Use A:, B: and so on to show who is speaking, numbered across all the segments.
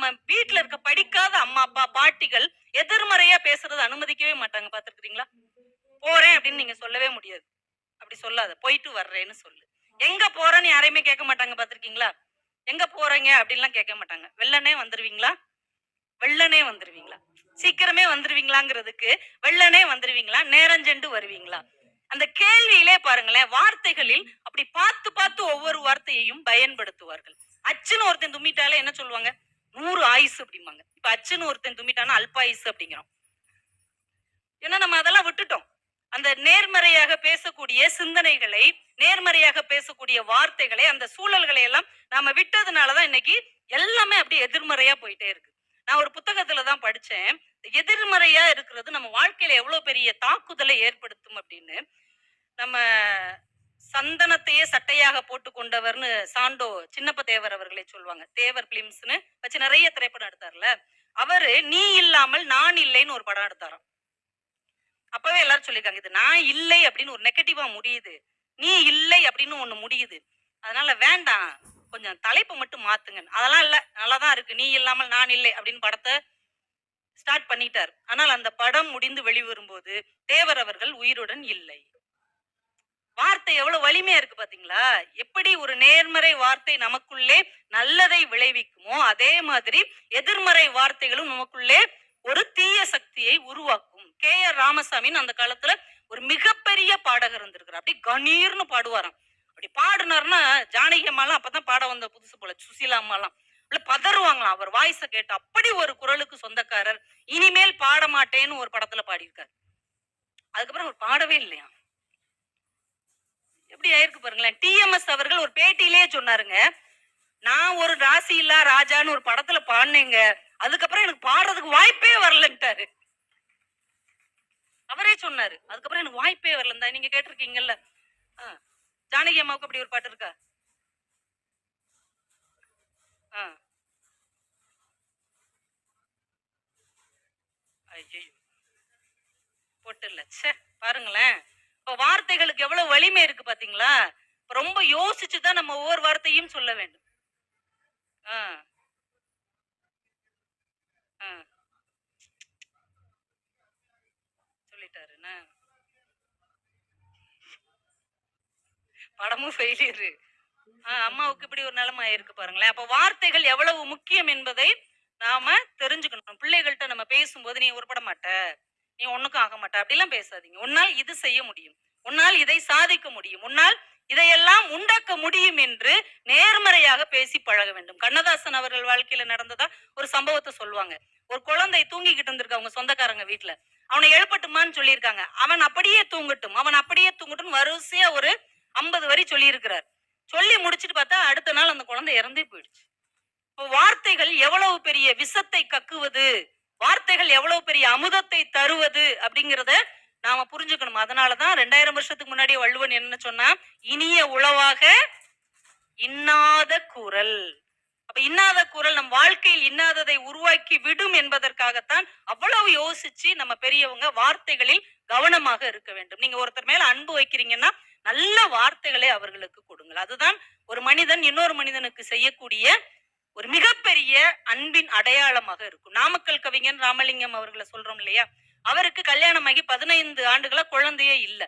A: நம்ம வீட்டுல இருக்க படிக்காத அம்மா அப்பா பாட்டிகள் எதிர்மறையா பேசுறது அனுமதிக்கவே மாட்டாங்க. பாத்துருக்கீங்களா போறேன் அப்படின்னு நீங்க சொல்லவே முடியாது. அப்படி சொல்லாத. போயிட்டு வர்றேன்னு சொல்லு. எங்க போறேன்னு யாரையுமே கேட்க மாட்டாங்க. பாத்திருக்கீங்களா எங்க போறீங்க? அப்படின்லாம் கேட்க மாட்டாங்க. வெள்ளனே வந்துருவீங்களா? வெள்ளனே வந்துருவீங்களா? சீக்கிரமே வந்துருவீங்களாங்கிறதுக்கு வெள்ளனே வந்துருவீங்களா? நேரஞ்செண்டு வருவீங்களா? அந்த கேள்வியிலே பாருங்களேன் வார்த்தைகளில் அப்படி பார்த்து பார்த்து ஒவ்வொரு வார்த்தையையும் பயன்படுத்துவார்கள். அச்சுன்னு ஒருத்தன் தும்மிட்டாலே என்ன சொல்லுவாங்க? நூறு ஆயுசு அப்படிம்பாங்க. இப்ப அச்சுன்னு ஒருத்தன் தும்பிட்டானா அல்பாயுசு அப்படிங்கிறோம் ஏன்னா நம்ம அதெல்லாம் விட்டுட்டோம். அந்த நேர்மறையாக பேசக்கூடிய சிந்தனைகளை நேர்மறையாக பேசக்கூடிய வார்த்தைகளை அந்த சூழல்களை எல்லாம் நாம விட்டதுனாலதான் இன்னைக்கு எல்லாமே அப்படியே எதிர்மறையா போயிட்டே இருக்கு. நான் ஒரு புத்தகத்துல தான் படிச்சேன். எதிர்மறையா இருக்கிறது நம்ம வாழ்க்கையில எவ்வளவு பெரிய தாக்குதலை ஏற்படுத்தும் அப்படின்னு நம்ம சந்தனத்தையே சட்டையாக போட்டு கொண்டவர்னு சாண்டோ சின்னப்ப தேவர் அவர்களே சொல்லுவாங்க. தேவர் பிலிம்ஸ்னு வச்சு நிறைய திரைப்படம் எடுத்தார்ல. அவரு நீ இல்லாமல் நான் இல்லைன்னு ஒரு படம் எடுத்தாராம். அப்பவே எல்லாரும் சொல்லியிருக்காங்க இது நான் இல்லை அப்படின்னு ஒரு நெகட்டிவா முடியுது. நீ இல்லை அப்படின்னு ஒண்ணு முடியுது. அதனால வேண்டாம். கொஞ்சம் தலைப்பை மட்டும் மாத்துங்க. அதெல்லாம் இல்ல. நல்லாதான் இருக்கு. நீ இல்லாமல் நான் இல்லை அப்படின்னு படத்தை ஸ்டார்ட் பண்ணிட்டார். ஆனால் அந்த படம் முடிந்து வெளிவரும்போது தேவர் அவர்கள் உயிருடன் இல்லை. வார்த்தை எவ்வளவு வலிமையா இருக்கு பாத்தீங்களா? எப்படி ஒரு நேர்மறை வார்த்தை நமக்குள்ளே நல்லதை விளைவிக்குமோ அதே மாதிரி எதிர்மறை வார்த்தைகளும் நமக்குள்ளே ஒரு தீய சக்தியை உருவாக்கும். கே ஆர் ராமசாமின்னு அந்த காலத்துல ஒரு மிகப்பெரிய பாடகர் இருந்திருக்கிறார் அப்படி கணீர்னு பாடுவாராம். அப்படி பாடினார்னா ஜானகி அம்மாலாம் அப்பதான் பாட வந்த புதுசு போல சுசீலா அம்மாலாம். பதறுவாங்களாம். அவர் வாய்ஸ கேட்டு அப்படி ஒரு குரலுக்கு சொந்தக்காரர் இனிமேல் பாட மாட்டேன்னு ஒரு படத்துல பாடியிருக்காரு. அதுக்கப்புறம் அவர் பாடவே இல்லையா எப்படி ஆயிருக்கு பாருங்களேன். டிஎம்எஸ் அவர்கள் ஒரு பேட்டியிலேயே சொன்னாருங்க. நான் ஒரு ராசி இல்லா ராஜான்னு ஒரு படத்துல பாடினேங்க. அதுக்கப்புறம் எனக்கு பாடுறதுக்கு வாய்ப்பே வரலன்ட்டாரு. அவரே சொன்னாரு. அதுக்கப்புறம் எனக்கு வாய்ப்பே வரலந்தா நீங்க கேட்டிருக்கீங்கல்ல. ஆ. ஜானகி அம்மாவுக்கு அப்படி ஒரு பாட்டு இருக்கா? ஐயோ பொட்டு இல்ல ச்சே பாருங்களேன். இப்ப வார்த்தைகளுக்கு எவ்வளவு வலிமை இருக்கு பாத்தீங்களா? ரொம்ப யோசிச்சு தான் நம்ம ஒவ்வொரு வார்த்தையும் சொல்ல வேண்டும். ஆ. ஆ. சொல்லிட்டாருண்ணா படமும் ஃபெயிலியரு அம்மாவுக்கு இப்படி ஒரு நிலைமை ஆயிருக்கு பாருங்களேன். அப்ப வார்த்தைகள் எவ்வளவு முக்கியம் என்பதை நாம தெரிஞ்சுக்கணும். பிள்ளைகள்கிட்ட நம்ம பேசும்போது நீ உருப்பட மாட்ட. நீ ஒண்ணுக்கும் ஆக மாட்ட. அப்படிலாம் பேசாதீங்க. உன்னால் இது செய்ய முடியும். உன்னால் இதை சாதிக்க முடியும். உன்னால் இதையெல்லாம் உண்டாக்க முடியும் என்று நேர்மறையாக பேசி பழக வேண்டும். கண்ணதாசன் அவர்கள் வாழ்க்கையில நடந்ததா ஒரு சம்பவத்தை சொல்லுவாங்க. ஒரு குழந்தை தூங்கிக்கிட்டு இருந்திருக்கு அவங்க சொந்தக்காரங்க வீட்டுல அவனை எழுப்பட்டுமான்னு சொல்லியிருக்காங்க. அவன் அப்படியே தூங்கட்டும். அவன் அப்படியே தூங்கட்டும் வரிசையா ஒரு ஐம்பது வரி சொல்லியிருக்கிறார். சொல்லி முடிச்சிட்டு பார்த்தா அடுத்த நாள் அந்த குழந்தை இறந்தே போயிடுச்சு. இப்போ வார்த்தைகள் எவ்வளவு பெரிய விஷத்தை கக்குவது? வார்த்தைகள் எவ்வளவு பெரிய அமுதத்தை தருவது அப்படிங்கிறத நாம புரிஞ்சுக்கணும். அதனாலதான் ரெண்டாயிரம் வருஷத்துக்கு முன்னாடி வள்ளுவன் என்ன சொன்னா இனிய உளவாக இன்னாத குரல். அப்ப இன்னாத குரல் நம் வாழ்க்கையில் இன்னாததை உருவாக்கி விடும் என்பதற்காகத்தான் அவ்வளவு யோசிச்சு நம்ம பெரியவங்க வார்த்தைகளில் கவனமாக இருக்க வேண்டும். நீங்க ஒருத்தர் மேல அன்பு வைக்கிறீங்கன்னா நல்ல வார்த்தைகளை அவர்களுக்கு கொடுங்கள். அதுதான் ஒரு மனிதன் இன்னொரு மனிதனுக்கு செய்யக்கூடிய ஒரு மிகப்பெரிய அன்பின் அடையாளமாக இருக்கும். நாமக்கல் கவிஞன் ராமலிங்கம் அவர்களை சொல்றோம் இல்லையா? அவருக்கு கல்யாணமாகி பதினைந்து ஆண்டுகளா குழந்தையே இல்லை.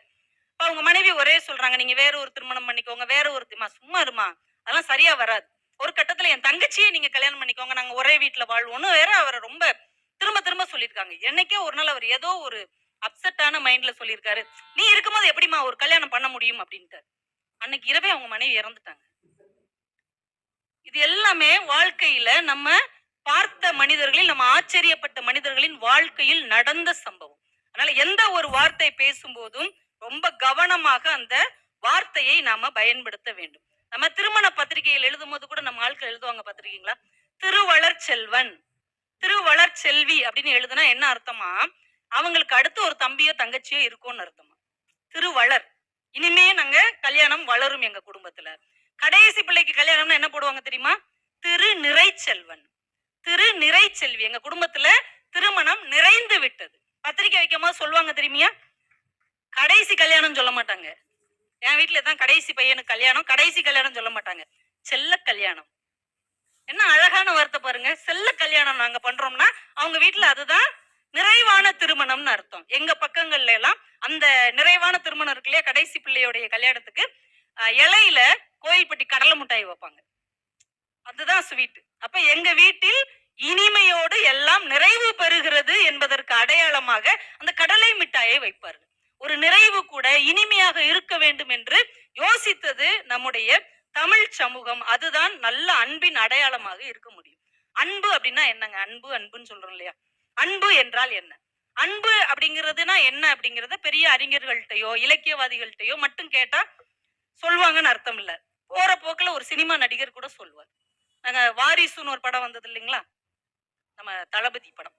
A: இப்போ அவங்க மனைவி ஒரே சொல்றாங்க நீங்க வேற ஒரு திருமணம் பண்ணிக்கோங்க வேற ஒரு திருமா சும்மா இருமா அதெல்லாம் சரியா வராது. ஒரு கட்டத்துல என் தங்கச்சியே நீங்க கல்யாணம் பண்ணிக்கோங்க நாங்க ஒரே வீட்டுல வாழ்வோம்னு வேற அவரை ரொம்ப திரும்ப திரும்ப சொல்லியிருக்காங்க. என்னைக்கே ஒரு நாள் அவர் ஏதோ ஒரு அப்செட்டான மைண்ட்ல சொல்லியிருக்காரு. நீ இருக்கும்போது எப்படிம்மா ஒரு கல்யாணம் பண்ண முடியும்? அப்படின்ட்டு அன்னைக்கு இரவே அவங்க மனைவி இறந்துட்டாங்க. இது எல்லாமே வாழ்க்கையில நம்ம பார்த்த மனிதர்களில் நம்ம ஆச்சரியப்பட்ட மனிதர்களின் வாழ்க்கையில் நடந்த சம்பவம். அதனால எந்த ஒரு வார்த்தை பேசும்போதும் ரொம்ப கவனமாக அந்த வார்த்தையை நாம பயன்படுத்த வேண்டும். நம்ம திருமண பத்திரிகையில் எழுதும் போது கூட நம்ம ஆட்கள் எழுதுவாங்க பார்த்திருக்கீங்களா? திருவளர் செல்வன். திருவளர் செல்வி அப்படின்னு எழுதுனா என்ன அர்த்தமா அவங்களுக்கு அடுத்து ஒரு தம்பியோ தங்கச்சியோ இருக்கும்னு அர்த்தமா? திருவளர் இனிமே நாங்க கல்யாணம் வளரும் எங்க குடும்பத்துல. கடைசி பிள்ளைக்கு கல்யாணம்னா என்ன போடுவாங்க தெரியுமா? திரு நிறைச்செல்வன் திரு நிறைச்செல்வி எங்க குடும்பத்துல திருமணம் நிறைந்து விட்டது. பத்திரிக்கை வைக்கும் போது சொல்லுவாங்க தெரியுமியா? கடைசி கல்யாணம் சொல்ல மாட்டாங்க. என் வீட்டுல தான் கடைசி பையனுக்கு கல்யாணம். கடைசி கல்யாணம் சொல்ல மாட்டாங்க. செல்ல கல்யாணம். என்ன அழகான வார்த்தை பாருங்க. செல்ல கல்யாணம் நாங்க பண்றோம்னா அவங்க வீட்ல அதுதான் நிறைவான திருமணம்னு அர்த்தம். எங்க பக்கங்கள்ல எல்லாம் அந்த நிறைவான திருமணம் இருக்கு இல்லையா? கடைசி பிள்ளையோடைய கல்யாணத்துக்கு இலையில கோயில்பட்டி கடலை மிட்டாய் வைப்பாங்க. அதுதான் ஸ்வீட் அப்ப எங்க வீட்டில் இனிமையோடு எல்லாம் நிறைவு பெறுகிறது என்பதற்கு அடையாளமாக அந்த கடலை மிட்டாயை வைப்பார்கள். ஒரு நிறைவு கூட இனிமையாக இருக்க வேண்டும் என்று யோசித்தது நம்முடைய தமிழ் சமூகம். அதுதான் நல்ல அன்பின் அடையாளமாக இருக்க முடியும். அன்பு அப்படின்னா என்னங்க? அன்பு அன்புன்னு சொல்றோம் இல்லையா? அன்பு என்றால் என்ன? அன்பு அப்படிங்கிறதுனா என்ன அப்படிங்கறத பெரிய அறிஞர்கள்ட்டையோ இலக்கியவாதிகள்கிட்டயோ மட்டும் கேட்டா சொல்லுவாங்கன்னு அர்த்தம் இல்லை. போற போக்கில் ஒரு சினிமா நடிகர் கூட சொல்லுவார். நாங்கள் வாரிசுன்னு ஒரு படம் வந்தது இல்லைங்களா? நம்ம தளபதி படம்.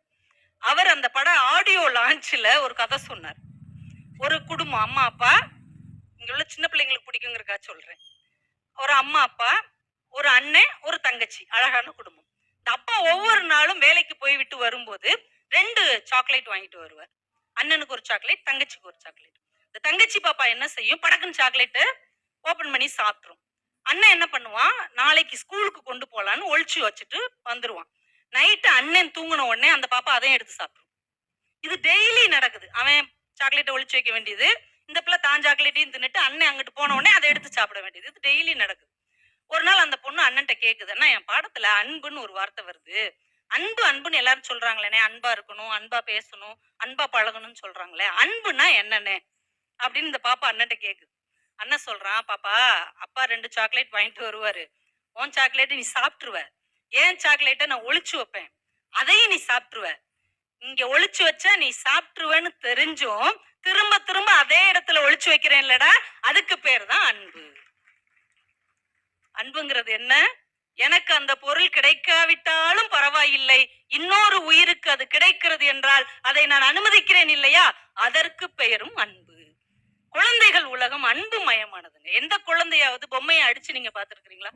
A: அவர் அந்த படம் ஆடியோ லான்ச்சில் ஒரு கதை சொன்னார். ஒரு குடும்பம் அம்மா அப்பா இங்கே உள்ள சின்ன பிள்ளைங்களுக்கு பிடிக்குங்கிறக்கா சொல்கிறேன் ஒரு அம்மா அப்பா ஒரு அண்ணன் ஒரு தங்கச்சி அழகான குடும்பம். இந்த அப்பா ஒவ்வொரு நாளும் வேலைக்கு போய் விட்டு வரும்போது ரெண்டு சாக்லேட் வாங்கிட்டு வருவார். அண்ணனுக்கு ஒரு சாக்லேட் தங்கச்சிக்கு ஒரு சாக்லேட் இந்த தங்கச்சி பாப்பா என்ன செய்யும்? படக்குன்னு சாக்லேட்டு ஓபன் பண்ணி சாப்பிட்ரும் அண்ணன் என்ன பண்ணுவான்? நாளைக்கு ஸ்கூலுக்கு கொண்டு போகலான்னு ஒழிச்சு வச்சுட்டு வந்துருவான். நைட்டு அண்ணன் தூங்கின உடனே அந்த பாப்பா அதையும் எடுத்து சாப்பிடும் இது டெய்லி நடக்குது. அவன் சாக்லேட்டை ஒழிச்சு வைக்க வேண்டியது இந்த பிள்ளை தான் சாக்லேட்டையும் தின்னுட்டு அண்ணன் அங்கிட்டு போன உடனே அதை எடுத்து சாப்பிட வேண்டியது. இது டெய்லி நடக்குது. ஒரு நாள் அந்த பொண்ணு அண்ணன்ட்ட கேக்குது அண்ணா என் பாடத்துல அன்புன்னு ஒரு வார்த்தை வருது. அன்பு அன்புன்னு எல்லாரும் சொல்றாங்களே அன்பா இருக்கணும் அன்பா பேசணும் அன்பா பழகணும்னு சொல்றாங்களே அன்புன்னா என்னன்னு அப்படின்னு இந்த பாப்பா அண்ணன்ட்ட கேக்குது. அண்ணன் சொல்றான் பாப்பா அப்பா ரெண்டு சாக்லேட் வாங்கிட்டு வருவாரு. உன் சாக்லேட்டை நீ சாப்பிட்டுருவ. ஏன் சாக்லேட்டை நான் ஒழிச்சு வைப்பேன்? அதையும் நீ சாப்பிட்டுருவ. இங்க ஒழிச்சு வச்சா நீ சாப்பிட்டுருவேன்னு தெரிஞ்சும் திரும்ப திரும்ப அதே இடத்துல ஒழிச்சு வைக்கிறேன் இல்லடா அதுக்கு பேர் தான் அன்பு. அன்புங்கிறது என்ன? எனக்கு அந்த பொருள் கிடைக்காவிட்டாலும் பரவாயில்லை. இன்னொரு உயிருக்கு அது கிடைக்கிறது என்றால் அதை நான் அனுமதிக்கிறேன் இல்லையா? அதற்கு பெயரும் அன்பு. குழந்தைகள் உலகம் அன்பு மயமானதுங்க எந்த குழந்தையாவது பொம்மையை அடிச்சு நீங்க பாத்துருக்கீங்களா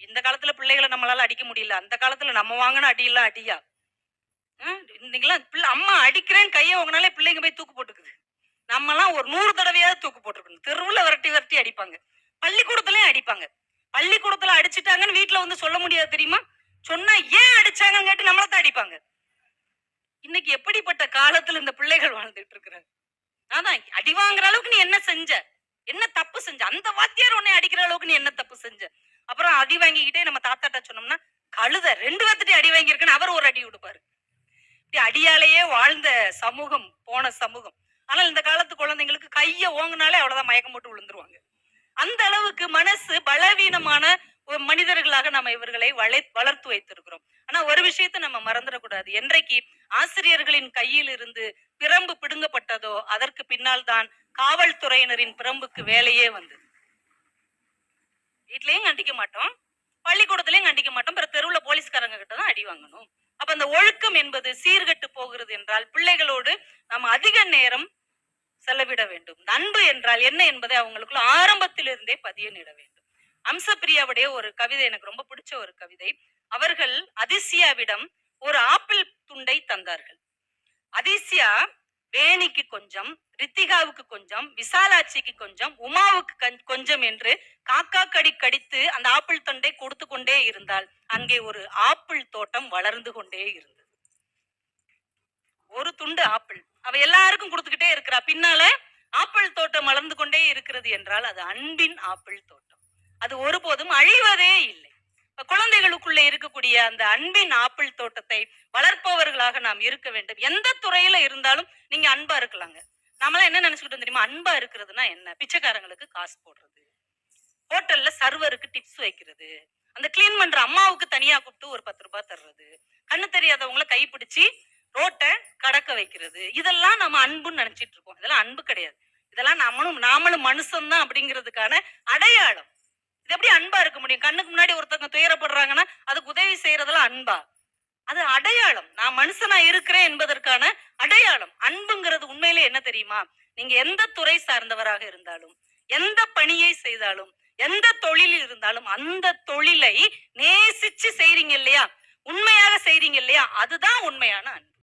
A: இந்த காலத்துல பிள்ளைகளை நம்மளால அடிக்க முடியல. அந்த காலத்துல நம்ம வாங்கின அடியெல்லாம் அடியா? இன்னைக்கெல்லாம் பிள்ளை அம்மா அடிக்கிறேன் கையை வாங்கினாலே பிள்ளைங்க போய் தூக்கு போட்டுக்குது. நம்மலாம் ஒரு நூறு தடவையாவது தூக்கு போட்டுருக்கணும். தெருவுல விரட்டி விரட்டி அடிப்பாங்க. பள்ளிக்கூடத்துலயும் அடிப்பாங்க. பள்ளிக்கூடத்துல அடிச்சிட்டாங்கன்னு வீட்டுல வந்து சொல்ல முடியாது தெரியுமா? சொன்னா ஏன் அடிச்சாங்கன்னு கேட்டு நம்மள தான் அடிப்பாங்க. இன்னைக்கு எப்படிப்பட்ட காலத்துல இந்த பிள்ளைகள் வாழ்ந்துட்டு இருக்கிறாங்க? அதான் அடி வாங்குற அளவுக்கு நீ என்ன செஞ்ச? என்ன தப்பு செஞ்ச? அந்த வாத்தியார் உன்னை அடிக்கிற அளவுக்கு நீ என்ன தப்பு செஞ்ச? அப்புறம் அடி வாங்கிக்கிட்டே நம்ம தாத்தாட்ட சொன்னோம்னா கழுத ரெண்டு பேர்த்துட்டு அடி வாங்கியிருக்குன்னு அவர் ஒரு அடி விடுப்பாரு இப்படி அடியாலேயே வாழ்ந்த சமூகம் போன சமூகம். ஆனால் இந்த காலத்து குழந்தைங்களுக்கு கைய ஓங்கினாலே அவ்வளவுதான் மயக்கம் போட்டு விழுந்துருவாங்க. அந்த அளவுக்கு மனசு பலவீனமான ஒரு மனிதர்களாக நம்ம இவர்களை வளை வளர்த்து வைத்திருக்கிறோம். ஆனா ஒரு விஷயத்தை நம்ம மறந்துடக்கூடாது. என்றைக்கு ஆசிரியர்களின் கையில் இருந்து பிரம்பு பிடுங்கப்பட்டதோ அதற்கு பின்னால் தான் காவல்துறையினரின் பிரம்புக்கு வேலையே வந்தது. வீட்லயும் கண்டிக்க மாட்டோம் பள்ளிக்கூடத்திலையும் கண்டிக்க மாட்டோம் பிற தெருவுல போலீஸ்காரங்க கிட்ட தான் அடி வாங்கணும். அப்ப அந்த ஒழுக்கம் என்பது சீர்கெட்டு போகிறது என்றால் பிள்ளைகளோடு நாம் அதிக நேரம் செலவிட வேண்டும். அன்பு என்றால் என்ன என்பதை அவங்களுக்குள்ள ஆரம்பத்திலிருந்தே பதியனிட வேண்டும். அம்சப்பிரியாவுடைய ஒரு கவிதை எனக்கு ரொம்ப பிடிச்ச ஒரு கவிதை. அவர்கள் அதிசியாவிடம் ஒரு ஆப்பிள் துண்டை தந்தார்கள். அதிசியா வேணிக்கு கொஞ்சம் ரித்திகாவுக்கு கொஞ்சம் விசாலாட்சிக்கு கொஞ்சம் உமாவுக்கு கொஞ்சம் என்று காக்கா கடி கடித்து அந்த ஆப்பிள் தொண்டை கொடுத்து கொண்டே இருந்தால் அங்கே ஒரு ஆப்பிள் தோட்டம் வளர்ந்து கொண்டே இருந்தது. ஒரு துண்டு ஆப்பிள். அவ எல்லாருக்கும் கொடுத்துக்கிட்டே இருக்கிறா. பின்னால ஆப்பிள் தோட்டம் வளர்ந்து கொண்டே இருக்கிறது என்றால் அது அன்பின் ஆப்பிள் தோட்டம். அது ஒருபோதும் அழிவதே இல்லை. குழந்தைகளுக்குள்ள இருக்கக்கூடிய அந்த அன்பின் ஆப்பிள் தோட்டத்தை வளர்ப்பவர்களாக நாம் இருக்க வேண்டும். எந்த துறையில இருந்தாலும் நீங்க அன்பா இருக்கலாங்க. நம்மளாம் என்ன நினைச்சுக்கிட்டோம் தெரியுமா? அன்பா இருக்கிறதுனா என்ன? பிச்சைக்காரங்களுக்கு காசு போடுறது. ஹோட்டல்ல சர்வருக்கு டிப்ஸ் வைக்கிறது. அந்த க்ளீன் பண்ற அம்மாவுக்கு தனியா கூப்பிட்டு ஒரு பத்து ரூபாய் தர்றது. கண்ணு தெரியாதவங்கள கைப்பிடிச்சு ரோட்டை கடக்க வைக்கிறது. இதெல்லாம் நம்ம அன்புன்னு நினைச்சிட்டு இருக்கோம். இதெல்லாம் அன்பு கிடையாது. இதெல்லாம் நம்மளும் நாமளும் மனுஷன்தான் அப்படிங்கிறதுக்கான அடையாளம். இது எப்படி அன்பா இருக்க முடியும்? கண்ணுக்கு முன்னாடி ஒருத்தவங்க துயரப்படுறாங்கன்னா அதுக்கு உதவி செய்யறதெல்லாம் அன்பா? அது அடையாளம். நான் மனுஷனா இருக்கிறேன் என்பதற்கான அடையாளம். அன்புங்கிறது உண்மையிலே என்ன தெரியுமா? நீங்க எந்த துறை சார்ந்தவராக இருந்தாலும் எந்த பணியை செய்தாலும் எந்த தொழிலில் இருந்தாலும் அந்த தொழிலை நேசிச்சு செய்றீங்க இல்லையா? உண்மையாக செய்றீங்க இல்லையா? அதுதான் உண்மையான அன்பு.